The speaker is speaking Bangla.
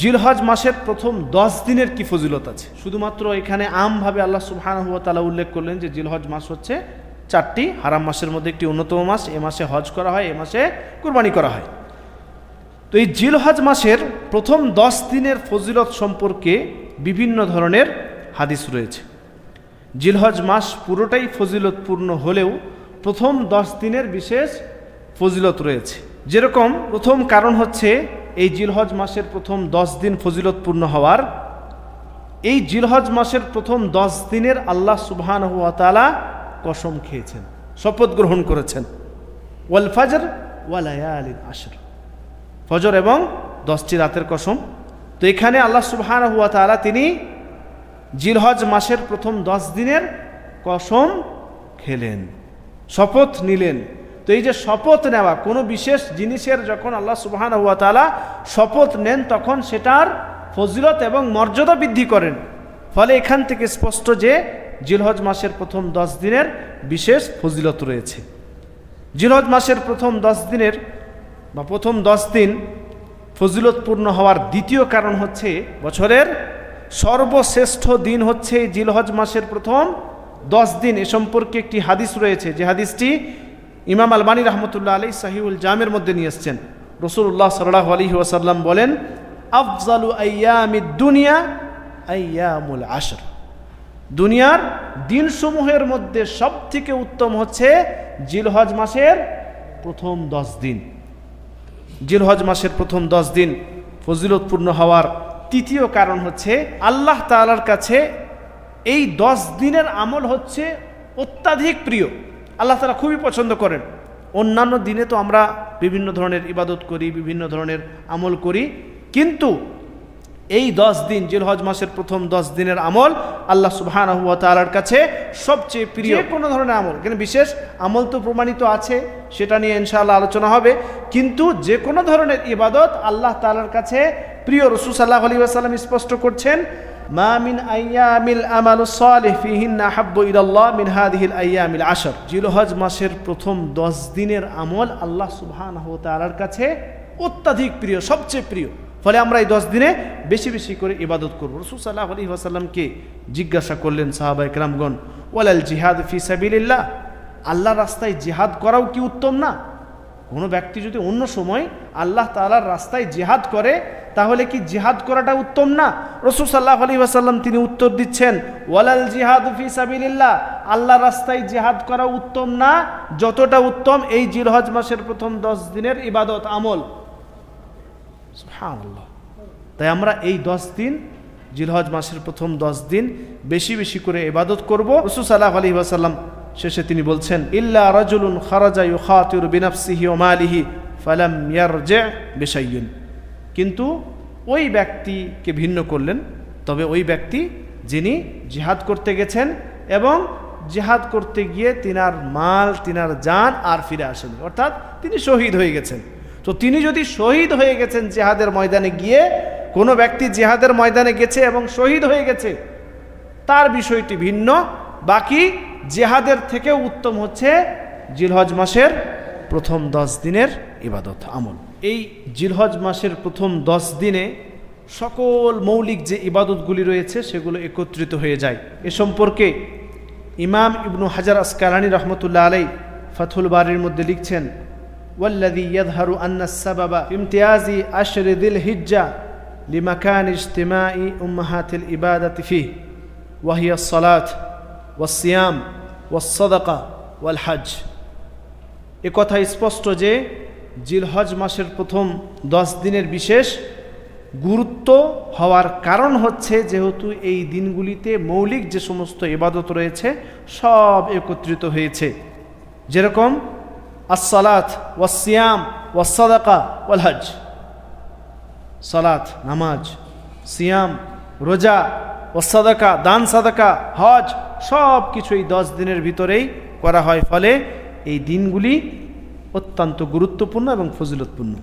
জিলহজ মাসের প্রথম দশ দিনের কি ফজিলত আছে? শুধুমাত্র এখানে আমভাবে আল্লাহ সুবহানাহু তাআলা উল্লেখ করলেন যে জিলহজ মাস হচ্ছে চারটি, হারাম মাসের মধ্যে একটি অন্যতম মাস, এ মাসে হজ করা হয়, এ মাসে কুরবানি করা হয়। তো এই জিলহজ মাসের প্রথম দশ দিনের ফজিলত সম্পর্কে বিভিন্ন ধরনের হাদিস রয়েছে। জিলহজ মাস পুরোটাই ফজিলতপূর্ণ হলেও প্রথম দশ দিনের বিশেষ ফজিলত রয়েছে। যেরকম প্রথম কারণ হচ্ছে এই জিলহজ মাসের প্রথম দশ দিন ফজিলতপূর্ণ হওয়ার, এই জিলহজ মাসের প্রথম দশ দিনের আল্লাহ সুবহান হুয়া তালা কসম খেয়েছেন, শপথ গ্রহণ করেছেন। ওয়াল ফাজর ওয়ালায়ালিন আশর। ফজর এবং দশটি রাতের কসম। তো এখানে আল্লাহ সুবহান হুয়া তালা তিনি জিলহজ মাসের প্রথম দশ দিনের কসম খেলেন, শপথ নিলেন। তো এই যে শপথ নেওয়া, কোনো বিশেষ জিনিসের যখন আল্লাহ সুবহান হুয়া তালা শপথ নেন, তখন সেটার ফজিলত এবং মর্যাদা বৃদ্ধি করেন। ফলে এখান থেকে স্পষ্ট যে জিলহজ মাসের প্রথম দশ দিনের বিশেষ ফজিলত রয়েছে। জিলহজ মাসের প্রথম দশ দিনের বা প্রথম দশ দিন ফজিলতপূর্ণ হওয়ার দ্বিতীয় কারণ হচ্ছে বছরের সর্বশ্রেষ্ঠ দিন হচ্ছে জিলহজ মাসের প্রথম দশ দিন। এ সম্পর্কে একটি হাদিস রয়েছে। যে হাদিসটি ইমাম আলবানী রহমতুল্লাহ আলী সাহিউল জামের মধ্যে নিয়ে এসছেন। রসুল্লাহ সাল্লাহ আলী ওয়াসাল্লাম বলেন, আফজালু আয়ামি দুনিয়া আয়ামুল আশর। দুনিয়ার দিনসমূহের মধ্যে সব থেকে উত্তম হচ্ছে জিলহজ মাসের প্রথম দশ দিন। জিলহজ মাসের প্রথম দশ দিন ফজিলতপূর্ণ হওয়ার তৃতীয় কারণ হচ্ছে আল্লাহ তালার কাছে এই দশ দিনের আমল হচ্ছে অত্যাধিক প্রিয়। আল্লাহ তালা খুবই পছন্দ করেন। অন্যান্য দিনে তো আমরা বিভিন্ন ধরনের ইবাদত করি, বিভিন্ন ধরনের আমল করি। কিন্তু এই দশ দিন, জিলহজ মাসের প্রথম দশ দিনের আমল আল্লাহ সুবহান তালার কাছে সবচেয়ে প্রিয়। কোনো ধরনের আমল কিন্তু বিশেষ আমল তো প্রমাণিত আছে, সেটা নিয়ে ইনশাআল্লাহ আলোচনা হবে। কিন্তু যে কোনো ধরনের ইবাদত আল্লাহ তালার কাছে প্রিয়। রসুল সাল্লাহ আলী আসাল্লাম স্পষ্ট করছেন মা মিন আইয়ামিল আমালু সালিহ ফিহিন্না হাব্বু ইলাল্লাহ মিন হাদিহিল আইয়ামিল আশর। জিলহজ মাসের প্রথম দশ দিনের আমল আল্লাহ সুবহানাহু ওয়া তাআলার কাছে অত্যাধিক প্রিয়, সবচেয়ে প্রিয়। ফলে আমরা এই দশ দিনে বেশি বেশি করে ইবাদত করব। রসুল সাল্লাহ আলী ওয়াসাল্লামকে জিজ্ঞাসা করলেন সাহাবা ইকরামগণ ওয়ালাল জিহাদ ফি সাবিলিল্লাহ? আল্লাহ রাস্তায় জিহাদ করাও কি উত্তম না? কোনো ব্যক্তি যদি অন্য সময় আল্লাহ তালার রাস্তায় জিহাদ করে তাহলে কি জিহাদ করাটা উত্তম না? রসুল সাল্লাহ আলী ওয়াসাল্লাম তিনি উত্তর দিচ্ছেন, ওয়ালাল জিহাদ ফি সাবিলিল্লাহ। আল্লাহ রাস্তায় জিহাদ করা উত্তম না? যতটা উত্তম, এই জিলহজ মাসের প্রথম দশ দিনের ইবাদত আমল। তাই আমরা এই দশ দিন, জিলহজ মাসের প্রথম দশ দিন বেশি বেশি করে ইবাদত করব। রসুল সাল্লাহ আলী ওয়াসাল্লাম শেষে তিনি বলছেন, ইল্লা রাজুলুন খারাজা ইউখাতির বিনাফসিহি ও মালিহি ফালাম ইয়ারজে বেশাইয়ুন কিন্তু ওই ব্যক্তিকে ভিন্ন করলেন। তবে ওই ব্যক্তি যিনি জিহাদ করতে গেছেন এবং জিহাদ করতে গিয়ে তিনার মাল, তিনার জান আর ফিরে আসেন। অর্থাৎ তিনি শহীদ হয়ে গেছেন। তো তিনি যদি শহীদ হয়ে গেছেন জেহাদের ময়দানে গিয়ে, কোনো ব্যক্তি জেহাদের ময়দানে গেছে এবং শহীদ হয়ে গেছে, তার বিষয়টি ভিন্ন। বাকি জেহাদের থেকেও উত্তম হচ্ছে জিলহজ মাসের প্রথম দশ দিনের ইবাদত আমল এই জিলহজ মাসের প্রথম দশ দিনে সকল মৌলিক যে ইবাদতগুলি রয়েছে সেগুলো একত্রিত হয়ে যায় এ সম্পর্কে ইমাম ইবনু হাজার আসকালানি রহমতুল্লাহ আলাই ফাথুল বাড়ির মধ্যে লিখছেন والذي يظهر أن السبب في امتياز أشر ذي الهجة لمكان اجتماع أمهات الإبادة فيه وهي الصلاة والصيام والصدقة والحج এ কথা স্পষ্ট যে জিলহজ মাসের প্রথম দশ দিনের বিশেষ গুরুত্ব হওয়ার কারণ হচ্ছে যেহেতু এই দিনগুলিতে মৌলিক যে সমস্ত ইবাদত রয়েছে সব একত্রিত হয়েছে। যেরকম আসসালাত ওয়াসিয়াম ওয়াসাদাকা ওয়াল হজ সালাত, নামাজ, সিয়াম, রোজা ওয়াসাদাকা দান সাদাকা, হজ সব কিছু এই দশ দিনের ভিতরেই করা হয়। ফলে এই দিনগুলি অত্যন্ত গুরুত্বপূর্ণ এবং ফজিলতপূর্ণ।